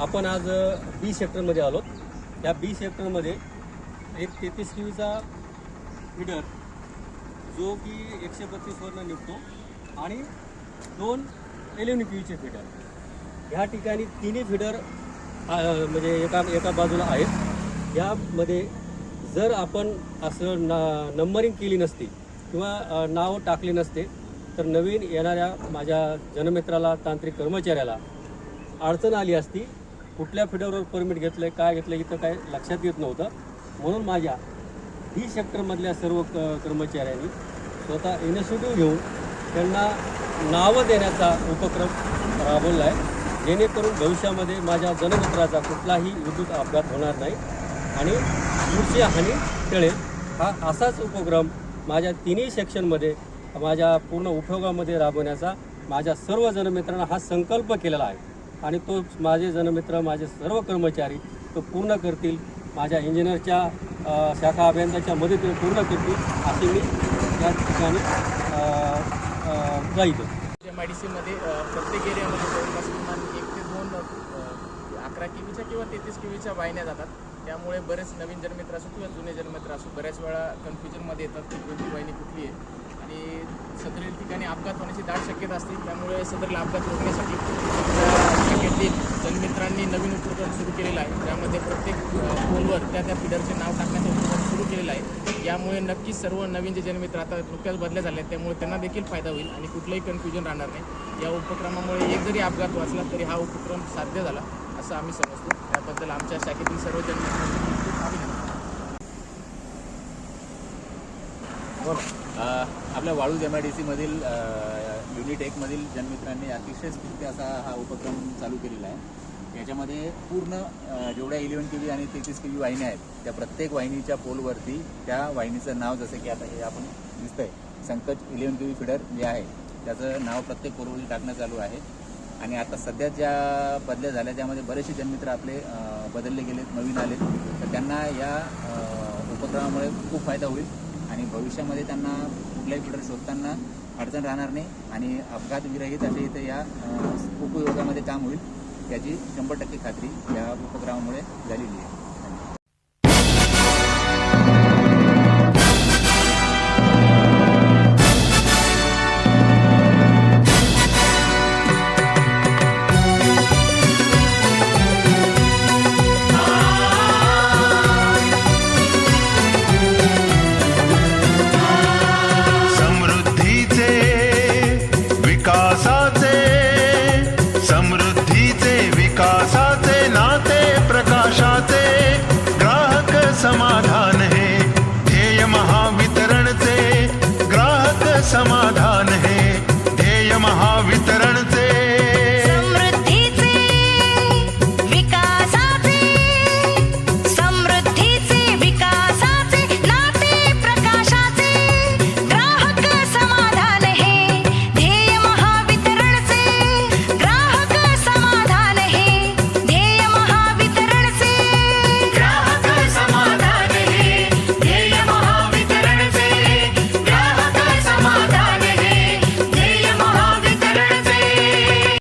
आपण आज बी सेक्टरमध्ये आलो या बी सेक्टरमध्ये एक तेहतीस किवीचा फिडर जो की एकशे बत्तीसवरनं निघतो आणि दोन एलेव्हन किवीचे फिडर ह्या ठिकाणी तिन्ही फिडर म्हणजे एका एका बाजूला आहेत. यामध्ये जर आपण असं ना नंबरिंग केली नसती किंवा नाव टाकले नसते तर नवीन येणाऱ्या माझ्या जनमित्राला तांत्रिक कर्मचाऱ्याला अडचण आली असती कुठल्या फिडरवर परमिट घेतलं आहे काय घेतलं इथं काय लक्षात येत नव्हतं. म्हणून माझ्या डी सेक्टरमधल्या सर्व क कर्मचाऱ्यांनी स्वतः इनिशिएटिव्ह घेऊन त्यांना नावं देण्याचा उपक्रम राबवला आहे जेणेकरून भविष्यामध्ये माझ्या जनमित्राचा कुठलाही विद्युत अपघात होणार नाही. आणि पुढची हानी टळेल. हा असाच उपक्रम माझ्या तिन्ही सेक्शनमध्ये माझ्या पूर्ण उपयोगामध्ये राबवण्याचा माझ्या सर्व जनमित्रांना हा संकल्प केलेला आहे. आणि तो माझे जनमित्र माझे सर्व कर्मचारी तो पूर्ण करतील. माझ्या इंजिनियरच्या शाखा अभियंत्याच्या मदतीने पूर्ण करतील अशी मी या ठिकाणी जाईल एम आय डी सीमध्ये प्रत्येक एरियामध्ये जवळपास किमान एक ते दोन अकरा किवीच्या किंवा तेहतीस किवीच्या वाहिन्या जातात. त्यामुळे बरेच नवीन जन्मित्र असो किंवा जुने जन्मित्र असो बऱ्याच वेळा कन्फ्युजनमध्ये येतात की कोणती वाहिनी कुठली आहे. आणि सदरील ठिकाणी अपघात होण्याची दाट शक्यता असते. त्यामुळे सदरील अपघात रोखण्यासाठी आमच्या शाखेतील जन्मित्रांनी नवीन उपक्रम सुरू केलेला आहे त्यामध्ये प्रत्येक अ, पोलवर त्या त्या फिडरचे नाव टाकण्याचा उपक्रम सुरू केलेला आहे यामुळे नक्कीच सर्व नवीन जे जन्मित्र आता नुकत्याच बदल्या झाल्या आहेत त्यामुळे त्यांना देखील फायदा होईल आणि कुठलंही कन्फ्युजन राहणार नाही. या उपक्रमामुळे एक जरी अपघात वाचला तरी हा उपक्रम साध्य झाला असं आम्ही समजतो. त्याबद्दल आमच्या शाखेतील सर्व अ, आपल्या वाळूज एम आय डी सीमधील युनिट एकमधील जनमित्रांनी अतिशय स्फूर्ती असा हा उपक्रम चालू केलेला आहे. याच्यामध्ये पूर्ण जेवढ्या इलेव्हन के व्ही आणि तेहतीस के व्ही वाहिन्या आहेत त्या प्रत्येक वाहिनीच्या पोलवरती त्या वाहिनीचं नाव जसं की आता हे आपण दिसतंय संकट इलेव्हन के व्ही फिडर जे आहे त्याचं नाव प्रत्येक पोलवरती टाकणं चालू आहे. आणि आता सध्या ज्या बदल्या झाल्या त्यामध्ये बरेचसे जनमित्र आपले बदलले गेलेत नवीन आलेत. तर त्यांना या उपक्रमामुळे खूप फायदा होईल आणि भविष्यामध्ये त्यांना कुठल्याही फिडर शोधताना अडचण राहणार नाही आणि अपघात विरहित असे इथे या उपयोगामध्ये काम होईल. याची शंभर टक्के खात्री या उपक्रमामुळे झालेली आहे. സമാധാനം